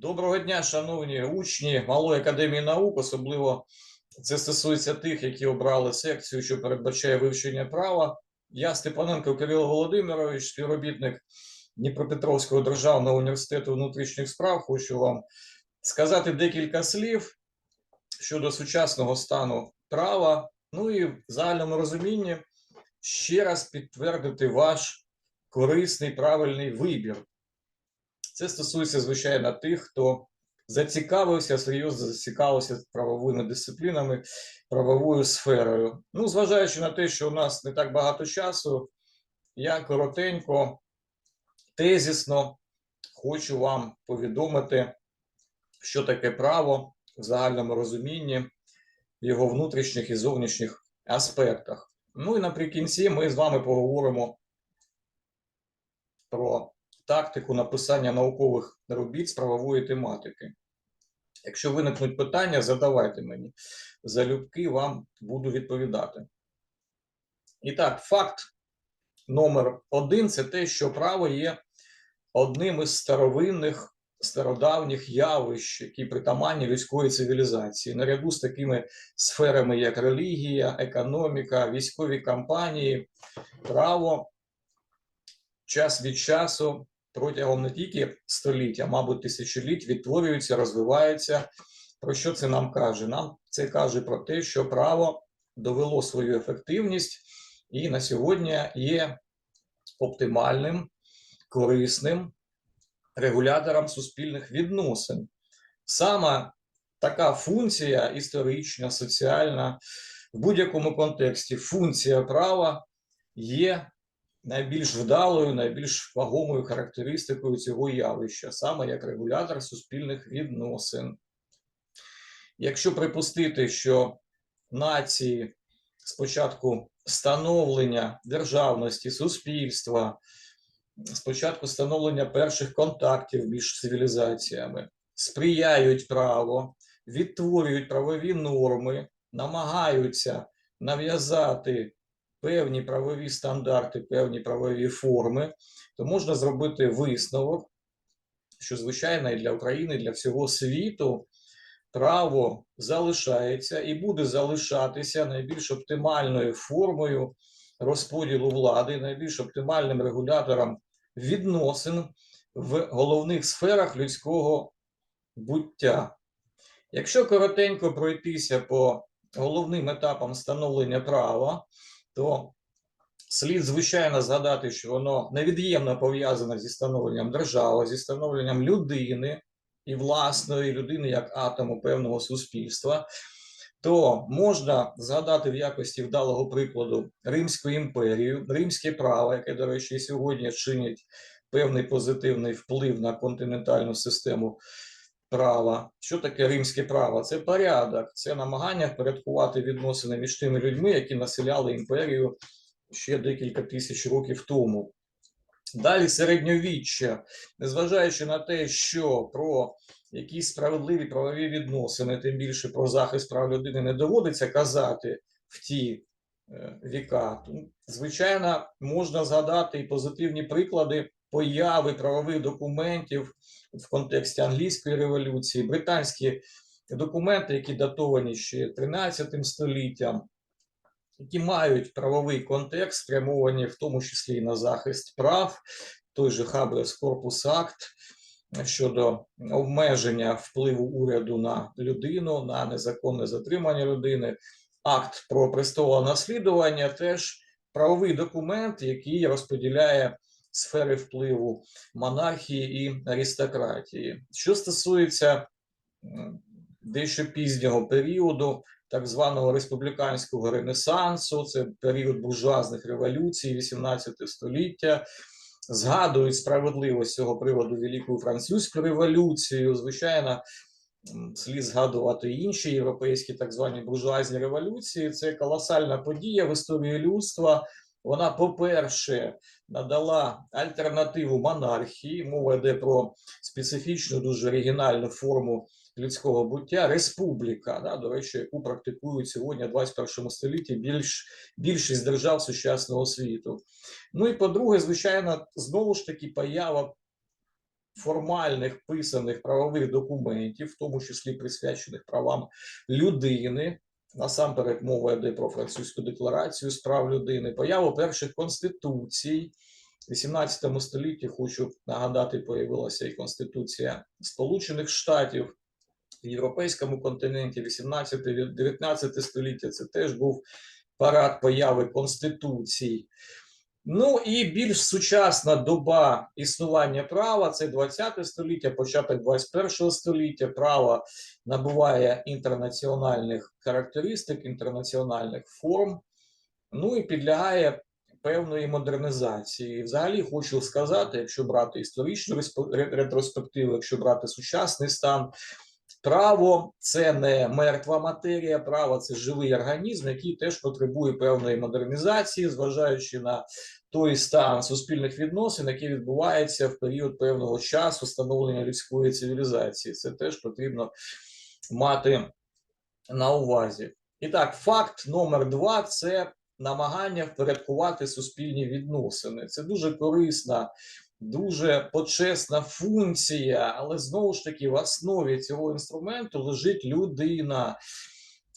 Доброго дня, шановні учні Малої академії наук, особливо це стосується тих, які обрали секцію, що передбачає вивчення права. Я Степаненко Кирило Володимирович, співробітник Дніпропетровського державного університету внутрішніх справ. Хочу вам сказати декілька слів щодо сучасного стану права. Ну і в загальному розумінні ще раз підтвердити ваш корисний правильний вибір. Це стосується, звичайно, тих, хто зацікавився, серйозно зацікавився правовими дисциплінами, правовою сферою. Ну, зважаючи на те, що у нас не так багато часу, я коротенько, тезісно хочу вам повідомити, що таке право в загальному розумінні, в його внутрішніх і зовнішніх аспектах. Ну і наприкінці ми з вами поговоримо про тактику написання наукових робіт з правової тематики. Якщо виникнуть питання, задавайте мені. Залюбки вам буду відповідати. І так, факт номер один це те, що право є одним із старовинних, стародавніх явищ, які притаманні людської цивілізації, наряду з такими сферами, як релігія, економіка, військові кампанії, право час від часу протягом не тільки століття, а мабуть, тисячоліть відтворюється, розвивається. Про що це нам каже? Нам це каже про те, що право довело свою ефективність і на сьогодні є оптимальним, корисним регулятором суспільних відносин. Саме така функція історична, соціальна, в будь-якому контексті функція права є найбільш вдалою, найбільш вагомою характеристикою цього явища, саме як регулятор суспільних відносин. Якщо припустити, що нації спочатку становлення державності, суспільства, спочатку становлення перших контактів між цивілізаціями, сприяють право, відтворюють правові норми, намагаються нав'язати певні правові стандарти, певні правові форми, то можна зробити висновок, що звичайно і для України, і для всього світу право залишається і буде залишатися найбільш оптимальною формою розподілу влади, найбільш оптимальним регулятором відносин в головних сферах людського буття. Якщо коротенько пройтися по головним етапам становлення права, то слід звичайно згадати, що воно невід'ємно пов'язане зі становленням держави, зі становленням людини і власної людини як атому певного суспільства. То можна згадати в якості вдалого прикладу Римську імперію, римське право, яке, до речі, сьогодні чинить певний позитивний вплив на континентальну систему права. Що таке римське право? Це порядок, це намагання впорядкувати відносини між тими людьми, які населяли імперію ще декілька тисяч років тому. Далі середньовіччя, незважаючи на те, що про якісь справедливі правові відносини, тим більше про захист прав людини не доводиться казати в ті е, віка. Звичайно, можна згадати і позитивні приклади появи правових документів в контексті англійської революції, британські документи, які датовані ще 13 століттям, які мають правовий контекст, спрямовані в тому числі і на захист прав, той же Habeas Corpus Act щодо обмеження впливу уряду на людину, на незаконне затримання людини, акт про престолонаслідування теж правовий документ, який розподіляє сфери впливу монархії і аристократії. Що стосується дещо пізнього періоду, так званого республіканського ренесансу, це період буржуазних революцій, 18 століття. Згадують справедливість цього приводу Велику Французьку революцію. Звичайно, слід згадувати інші європейські так звані буржуазні революції. Це колосальна подія в історії людства. Вона, по-перше, надала альтернативу монархії. Мова йде про специфічну, дуже оригінальну форму людського буття республіка, да, до речі, яку практикують сьогодні в 21 столітті більш, більшість держав сучасного світу. Ну і по-друге, звичайно, знову ж таки поява формальних писаних правових документів, в тому числі присвячених правам людини. Насамперед мова йде про французьку декларацію з прав людини, появу перших конституцій. В 18 столітті хочу нагадати, появилася і Конституція Сполучених Штатів в європейському континенті, 18-19 століття. Це теж був парад появи конституцій. Ну і більш сучасна доба існування права це 20 століття, початок 21 століття. Право набуває інтернаціональних характеристик, інтернаціональних форм, ну і підлягає певної модернізації. Взагалі хочу сказати, якщо брати історичну ретроспективу, якщо брати сучасний стан, право це не мертва матерія, право це живий організм, який теж потребує певної модернізації, зважаючи на той стан суспільних відносин, який відбувається в період певного часу становлення людської цивілізації. Це теж потрібно мати на увазі. І так, факт номер два це намагання впорядкувати суспільні відносини. Це дуже корисна, дуже почесна функція, але знову ж таки в основі цього інструменту лежить людина.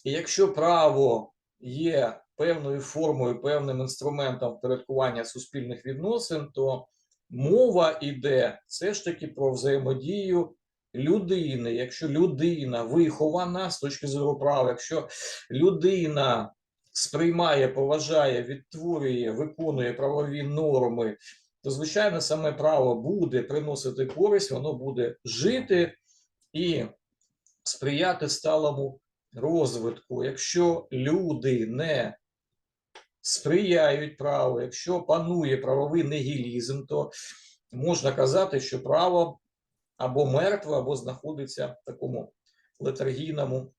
І якщо право є певною формою, певним інструментом впорядкування суспільних відносин, то мова йде все ж таки про взаємодію людини. Якщо людина вихована з точки зору права, якщо людина сприймає, поважає, відтворює, виконує правові норми, то звичайно саме право буде приносити користь, воно буде жити і сприяти сталому розвитку. Якщо люди не сприяють праву, якщо панує правовий нігілізм, то можна казати, що право або мертве, або знаходиться в такому летаргійному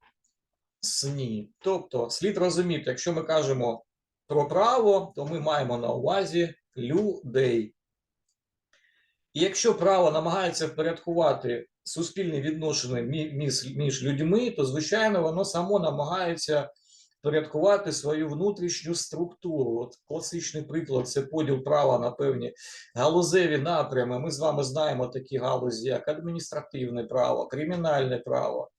сні. Тобто, слід розуміти, якщо ми кажемо про право, то ми маємо на увазі людей. І якщо право намагається впорядкувати суспільні між, між людьми, то звичайно воно само намагається впорядкувати свою внутрішню структуру. От класичний приклад це поділ права на певні галузеві напрями. Ми з вами знаємо такі галузі, як адміністративне право, кримінальне право,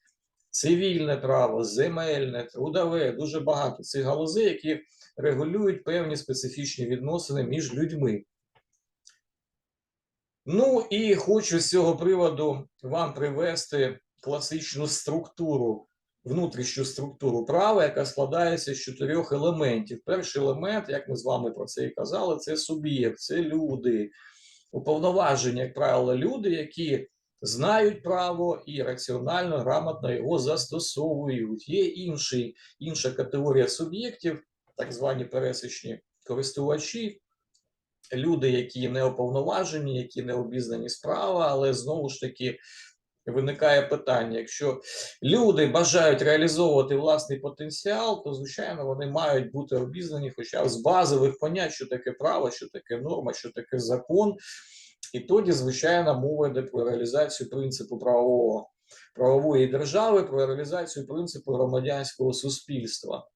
цивільне право, земельне, трудове. Дуже багато цих галузей, які регулюють певні специфічні відносини між людьми. Ну і хочу з цього приводу вам привести класичну структуру, внутрішню структуру права, яка складається з чотирьох елементів. Перший елемент, як ми з вами про це і казали, це суб'єкт, це люди. Уповноважені, як правило, люди, які знають право і раціонально, грамотно його застосовують. Є інший, інша категорія суб'єктів, так звані пересічні користувачі, люди, які не уповноважені, які не обізнані справа, але знову ж таки виникає питання: якщо люди бажають реалізовувати власний потенціал, то звичайно вони мають бути обізнані, хоча б з базових понять, що таке право, що таке норма, що таке закон. І тоді, звичайно, мова йде про реалізацію принципу правового правової держави, про реалізацію принципу громадянського суспільства.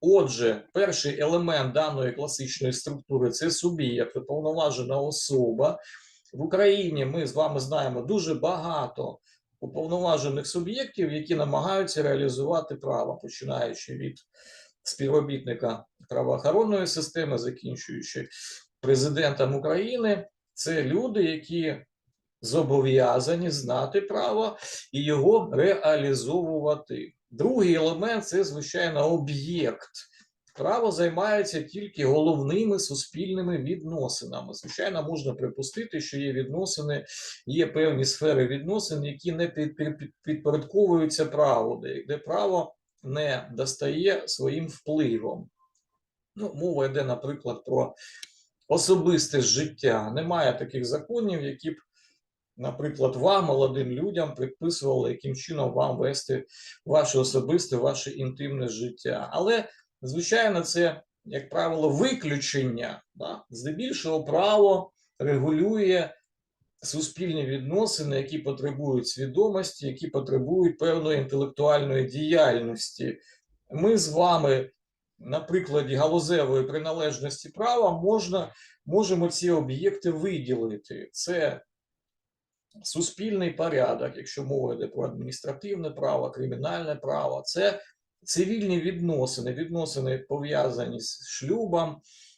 Отже, перший елемент даної класичної структури це суб'єкт, уповноважена особа. В Україні ми з вами знаємо дуже багато уповноважених суб'єктів, які намагаються реалізувати право, починаючи від співробітника правоохоронної системи, закінчуючи президентом України. Це люди, які зобов'язані знати право і його реалізовувати. Другий елемент це, звичайно, об'єкт. Право займається тільки головними суспільними відносинами. Звичайно, можна припустити, що є відносини, є певні сфери відносин, які не під- під- під- підпорядковуються праву, де право не достає своїм впливом. Ну, мова йде, наприклад, про особисте життя. Немає таких законів, які б, наприклад, вам, молодим людям, предписували, яким чином вам вести ваше особисте, ваше інтимне життя. Але, звичайно, це, як правило, виключення. Да? Здебільшого право регулює суспільні відносини, які потребують свідомості, які потребують певної інтелектуальної діяльності. Ми з вами на прикладі галузевої приналежності права можна, можемо ці об'єкти виділити. Це суспільний порядок, якщо мова йде про адміністративне право, кримінальне право, це цивільні відносини, відносини пов'язані з шлюбом,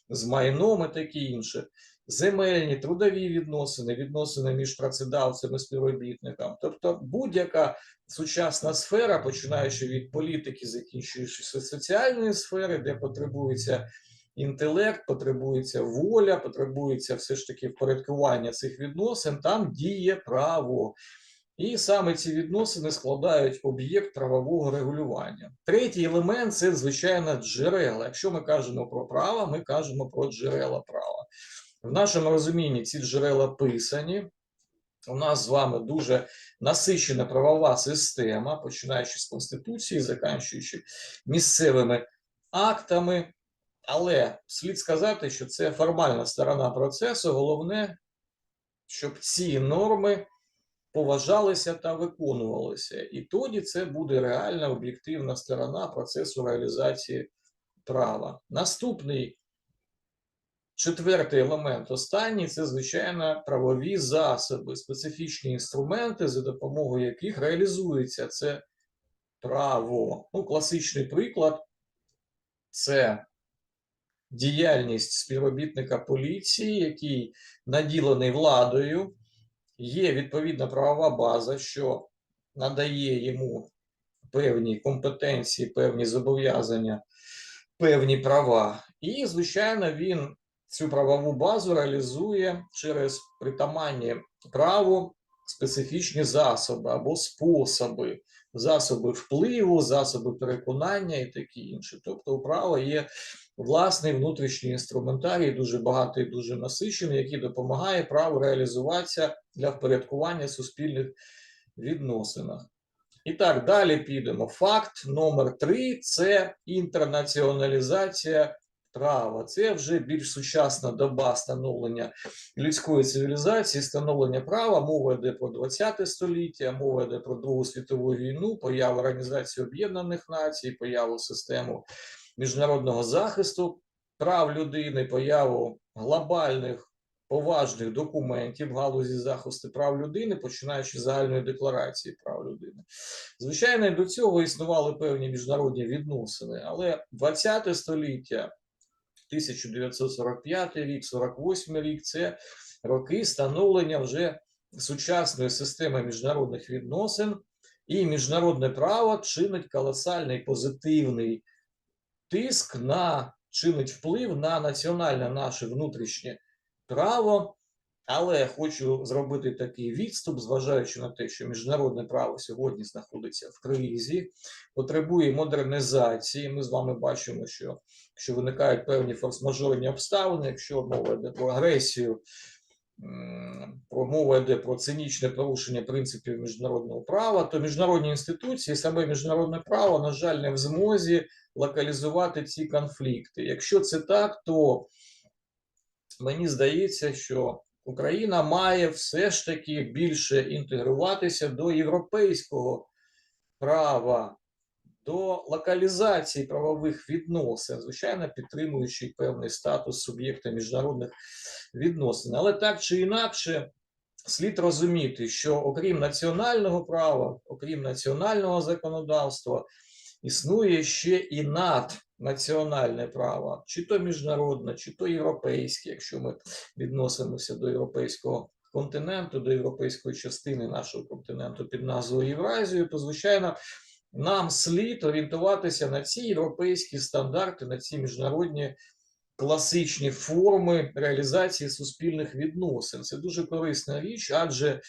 з майном і таке інше. Земельні, трудові відносини, відносини між працедавцем і співробітником. Тобто будь-яка сучасна сфера, починаючи від політики, закінчуючи соціальної сфери, де потребується інтелект, потребується воля, потребується все ж таки впорядкування цих відносин, там діє право. І саме ці відносини складають об'єкт правового регулювання. Третій елемент це звичайно джерела. Якщо ми кажемо про право, ми кажемо про джерела права. В нашому розумінні ці джерела писані. У нас з вами дуже насичена правова система, починаючи з Конституції, заканчуючи місцевими актами. Але слід сказати, що це формальна сторона процесу. Головне, щоб ці норми поважалися та виконувалися. І тоді це буде реальна об'єктивна сторона процесу реалізації права. Наступний четвертий елемент, останній це, звичайно, правові засоби, специфічні інструменти, за допомогою яких реалізується це право. Ну, класичний приклад це діяльність співробітника поліції, який наділений владою, є відповідна правова база, що надає йому певні компетенції, певні зобов'язання, певні права. І, звичайно, він цю правову базу реалізує через притаманні праву специфічні засоби або способи, засоби впливу, засоби переконання і такі інші. Тобто, у права є власний внутрішній інструментарій, дуже багатий, дуже насичений, який допомагає праву реалізуватися для впорядкування суспільних відносинах. І так, далі підемо. Факт номер три це інтернаціоналізація права. Це вже більш сучасна доба становлення людської цивілізації, становлення права. Мова йде про 20 століття, мова йде про Другу світову війну, появу Організації Об'єднаних Націй, появу систему міжнародного захисту прав людини, появу глобальних поважних документів в галузі захисту прав людини, починаючи з загальної декларації прав людини. Звичайно, до цього існували певні міжнародні відносини, але 20 століття, 1945 рік, 48 рік це роки становлення вже сучасної системи міжнародних відносин, і міжнародне право чинить колосальний позитивний тиск на чинить вплив на національне наше внутрішнє право. Але хочу зробити такий відступ, зважаючи на те, що міжнародне право сьогодні знаходиться в кризі, потребує модернізації. Ми з вами бачимо, що що виникають певні форс-мажорні обставини, якщо мова йде про агресію, мова йде про цинічне порушення принципів міжнародного права, то міжнародні інституції, саме міжнародне право, на жаль, не в змозі локалізувати ці конфлікти. Якщо це так, то мені здається, що Україна має все ж таки більше інтегруватися до європейського права, до локалізації правових відносин, звичайно, підтримуючи певний статус суб'єкта міжнародних відносин. Але так чи інакше, слід розуміти, що окрім національного права, окрім національного законодавства, існує ще і наднаціональне право, чи то міжнародне, чи то європейське, якщо ми відносимося до європейського континенту, до європейської частини нашого континенту під назвою Євразію, то звичайно. Нам слід орієнтуватися на ці європейські стандарти, на ці міжнародні класичні форми реалізації суспільних відносин. Це дуже корисна річ, адже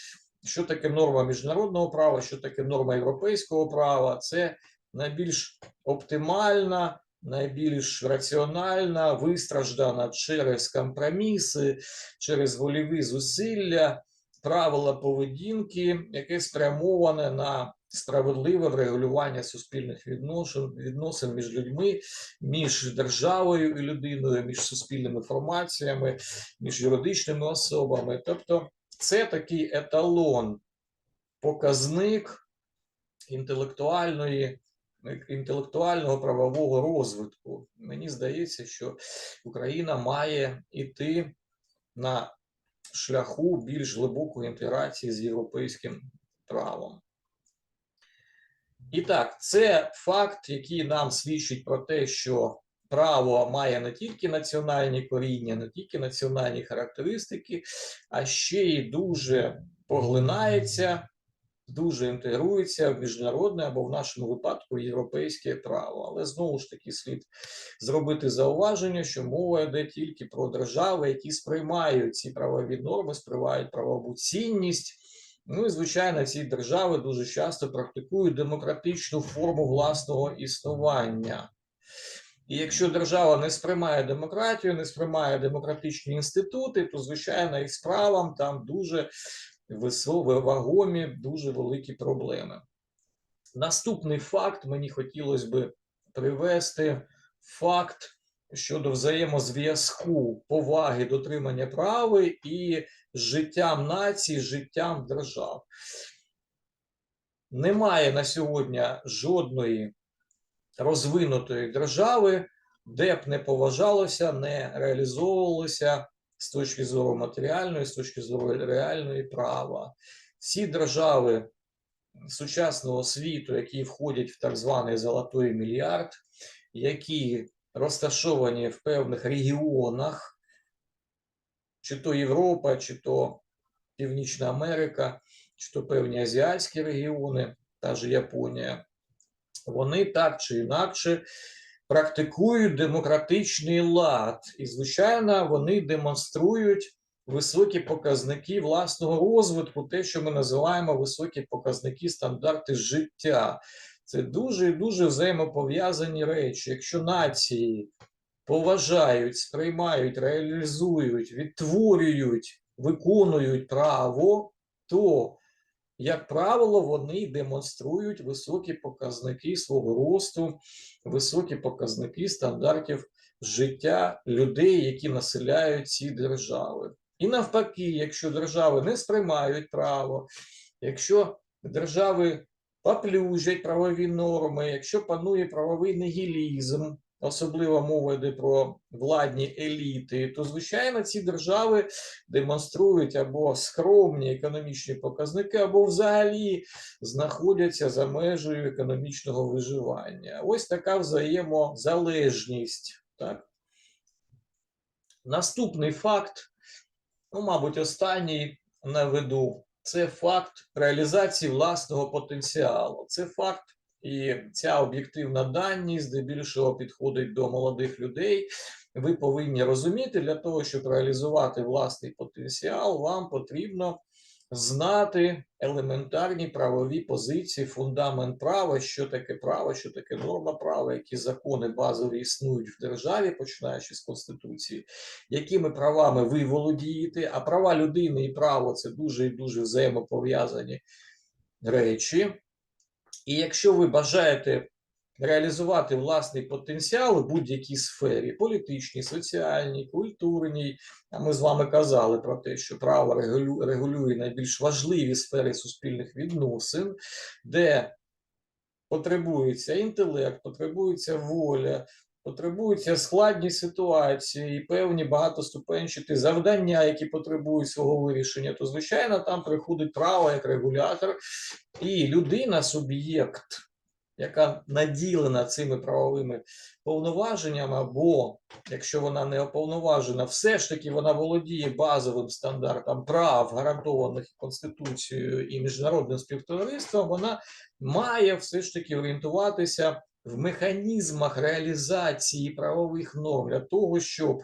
що таке норма міжнародного права, що таке норма європейського права, це найбільш оптимальна, найбільш раціональна, вистраждана через компроміси, через вольові зусилля, правила поведінки, яке спрямоване на справедливе врегулювання суспільних відносин, відносин між людьми, між державою і людиною, між суспільними формаціями, між юридичними особами. Тобто, це такий еталон, показник інтелектуальної інтелектуального правового розвитку. Мені здається, що Україна має йти на шляху більш глибокої інтеграції з європейським правом. І так, це факт, який нам свідчить про те, що право має не тільки національні коріння, не тільки національні характеристики, а ще й дуже поглинається, дуже інтегрується в міжнародне або в нашому випадку європейське право. Але знову ж таки слід зробити зауваження, що мова йде тільки про держави, які сприймають ці правові норми, сприймають правову цінність. Ну і звичайно, ці держави дуже часто практикують демократичну форму власного існування. І якщо держава не сприймає демократію, не сприймає демократичні інститути, то звичайно і з правом там дуже висо- вагомі, дуже великі проблеми. Наступний факт мені хотілося би привести факт щодо взаємозв'язку поваги дотримання права і життям нації, життям держав. Немає на сьогодні жодної розвинутої держави, де б не поважалося, не реалізовувалося з точки зору матеріальної, з точки зору реальної права. Всі держави сучасного світу, які входять в так званий золотой мільярд, які розташовані в певних регіонах, чи то Європа, чи то Північна Америка, чи то певні азіатські регіони, та ж Японія, вони так чи інакше практикують демократичний лад. І, звичайно, вони демонструють високі показники власного розвитку, те, що ми називаємо високі показники стандарти життя. Це дуже і дуже взаємопов'язані речі. Якщо нації поважають, сприймають, реалізують, відтворюють, виконують право, то, як правило, вони демонструють високі показники свого росту, високі показники стандартів життя людей, які населяють ці держави. І навпаки, якщо держави не сприймають право, якщо держави поплюжать правові норми, якщо панує правовий нігілізм, особливо мова йде про владні еліти, то звичайно ці держави демонструють або скромні економічні показники, або взагалі знаходяться за межею економічного виживання. Ось така взаємозалежність. Так? Наступний факт, ну, мабуть, останній наведу, це факт реалізації власного потенціалу. Це факт і ця об'єктивна даність здебільшого підходить до молодих людей. Ви повинні розуміти, для того, щоб реалізувати власний потенціал, вам потрібно знати елементарні правові позиції, фундамент права, що таке право, що таке норма права, які закони базові існують в державі, починаючи з Конституції, якими правами ви володієте, а права людини і право це дуже і дуже взаємопов'язані речі. І якщо ви бажаєте реалізувати власний потенціал у будь-якій сфері політичній, соціальній, культурній, а ми з вами казали про те, що право регулює найбільш важливі сфери суспільних відносин, де потребується інтелект, потребується воля. Потребуються складні ситуації і певні багатоступенчаті завдання, які потребують свого вирішення, то звичайно там приходить право як регулятор, і людина, суб'єкт, яка наділена цими правовими повноваженнями, або якщо вона не оповноважена, все ж таки вона володіє базовим стандартом прав, гарантованих Конституцією і міжнародним співтовариством, вона має все ж таки орієнтуватися в механізмах реалізації правових норм для того, щоб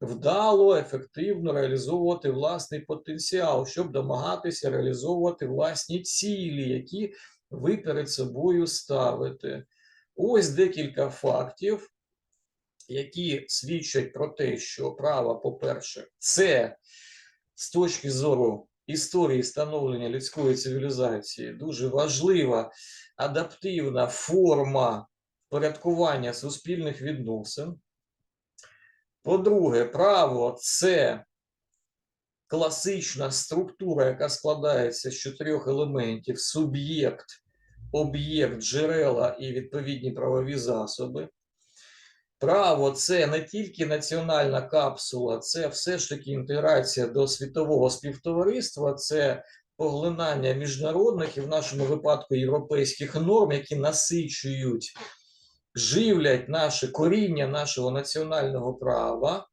вдало, ефективно реалізовувати власний потенціал, щоб домагатися реалізовувати власні цілі, які ви перед собою ставите. Ось декілька фактів, які свідчать про те, що право, по-перше, це з точки зору історії становлення людської цивілізації дуже важлива адаптивна форма впорядкування суспільних відносин. По-друге, право це класична структура, яка складається з чотирьох елементів: суб'єкт, об'єкт, джерела і відповідні правові засоби. Право це не тільки національна капсула, це все ж таки інтеграція до світового співтовариства, це поглинання міжнародних і в нашому випадку європейських норм, які насичують, живлять наше коріння нашого національного права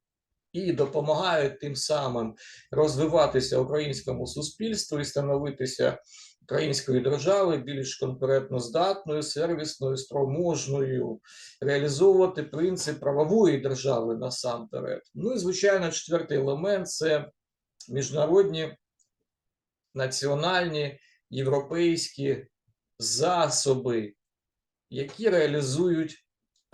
і допомагають тим самим розвиватися українському суспільству і становитися української держави більш конкурентноздатною, сервісною, спроможною, реалізовувати принцип правової держави насамперед. Ну і звичайно, четвертий елемент це міжнародні національні європейські засоби, які реалізують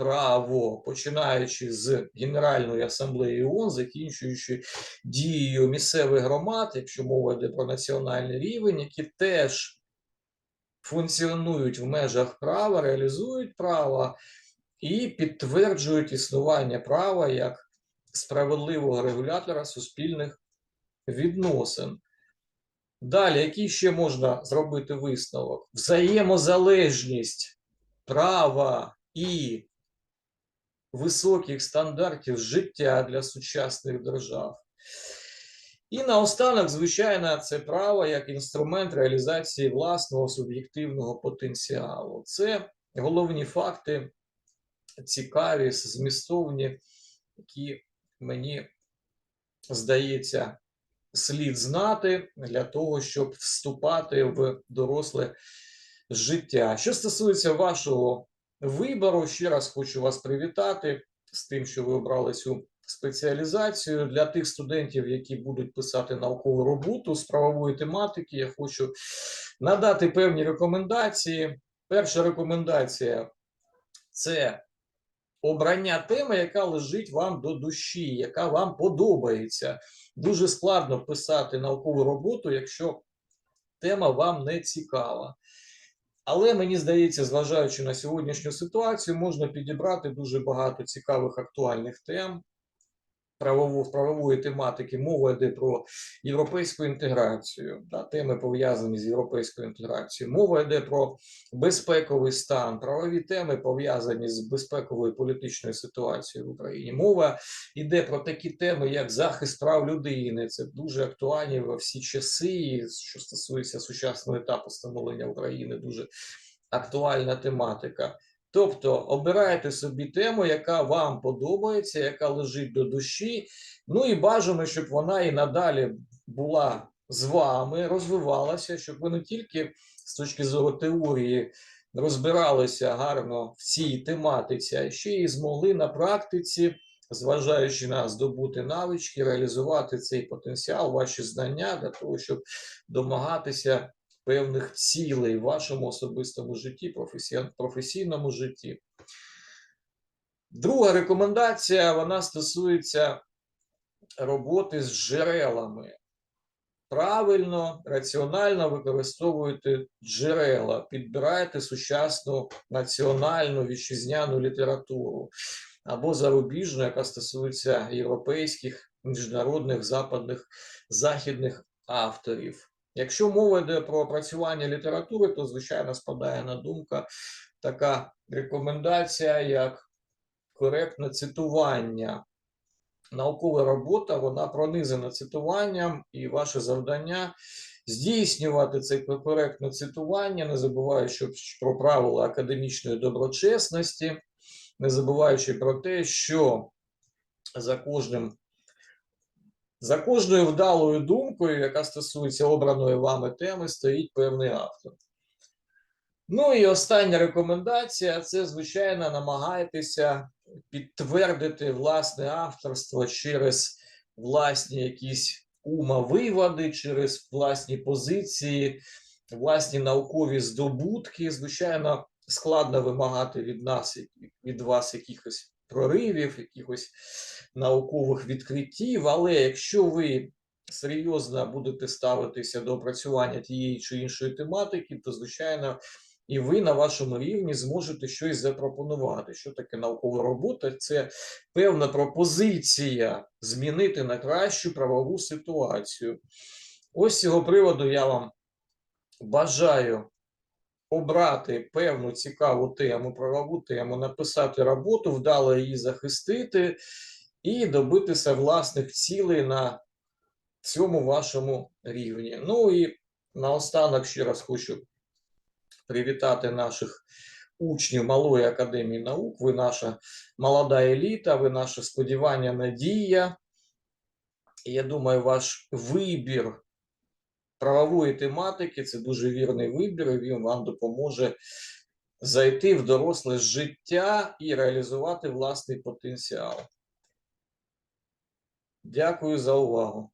право, починаючи з Генеральної асамблеї ООН, закінчуючи дією місцевих громад, якщо мова йде про національний рівень, які теж функціонують в межах права, реалізують право і підтверджують існування права як справедливого регулятора суспільних відносин. Далі, який ще можна зробити висновок? Взаємозалежність права і високих стандартів життя для сучасних держав. І наостанок, звичайно, це право як інструмент реалізації власного суб'єктивного потенціалу. Це головні факти, цікаві, змістовні, які мені здається слід знати для того, щоб вступати в доросле життя. Що стосується вашого вибору, ще раз хочу вас привітати з тим, що ви обрали цю спеціалізацію. Для тих студентів, які будуть писати наукову роботу з правової тематики, я хочу надати певні рекомендації. Перша рекомендація це обрання теми, яка лежить вам до душі, яка вам подобається. Дуже складно писати наукову роботу, якщо тема вам не цікава. Але мені здається, зважаючи на сьогоднішню ситуацію, можна підібрати дуже багато цікавих актуальних тем правову, правової тематики. Мова йде про європейську інтеграцію, да, теми пов'язані з європейською інтеграцією. Мова йде про безпековий стан, правові теми пов'язані з безпековою політичною ситуацією в Україні. Мова йде про такі теми, як захист прав людини. Це дуже актуальні во всі часи, що стосується сучасного етапу становлення України. Дуже актуальна тематика. Тобто обирайте собі тему, яка вам подобається, яка лежить до душі. Ну і бажано, щоб вона і надалі була з вами, розвивалася, щоб ви не тільки з точки зору теорії розбиралися гарно в цій тематиці, а ще й змогли на практиці, зважаючи на здобути навички, реалізувати цей потенціал, ваші знання для того, щоб домагатися певних цілей в вашому особистому житті, професійному житті. Друга рекомендація вона стосується роботи з джерелами. Правильно, раціонально використовуйте джерела, підбирайте сучасну національну вітчизняну літературу або зарубіжну, яка стосується європейських, міжнародних, западних, західних авторів. Якщо мова йде про опрацювання літератури, то звичайно спадає на думка така рекомендація, як коректне цитування. Наукова робота вона пронизана цитуванням, і ваше завдання здійснювати це коректне цитування, не забуваючи про правила академічної доброчесності, не забуваючи про те, що за кожним за кожною вдалою думкою, яка стосується обраної вами теми, стоїть певний автор. Ну і остання рекомендація це, звичайно, намагайтеся підтвердити власне авторство через власні якісь умовиводи, через власні позиції, власні наукові здобутки. Звичайно, складно вимагати від нас, від вас якихось проривів, якихось наукових відкриттів. Але якщо ви серйозно будете ставитися до опрацювання тієї чи іншої тематики, то звичайно. І ви на вашому рівні зможете щось запропонувати. Що таке наукова робота? Це певна пропозиція змінити на кращу правову ситуацію. Ось з цього приводу я вам бажаю обрати певну цікаву тему, правову тему, написати роботу, вдало її захистити і добитися власних цілей на цьому вашому рівні. Ну і наостанок ще раз хочу привітати наших учнів Малої академії наук. Ви наша молода еліта, ви наше сподівання, надія. Я думаю, ваш вибір правової тематики це дуже вірний вибір, і він вам допоможе зайти в доросле життя і реалізувати власний потенціал. Дякую за увагу.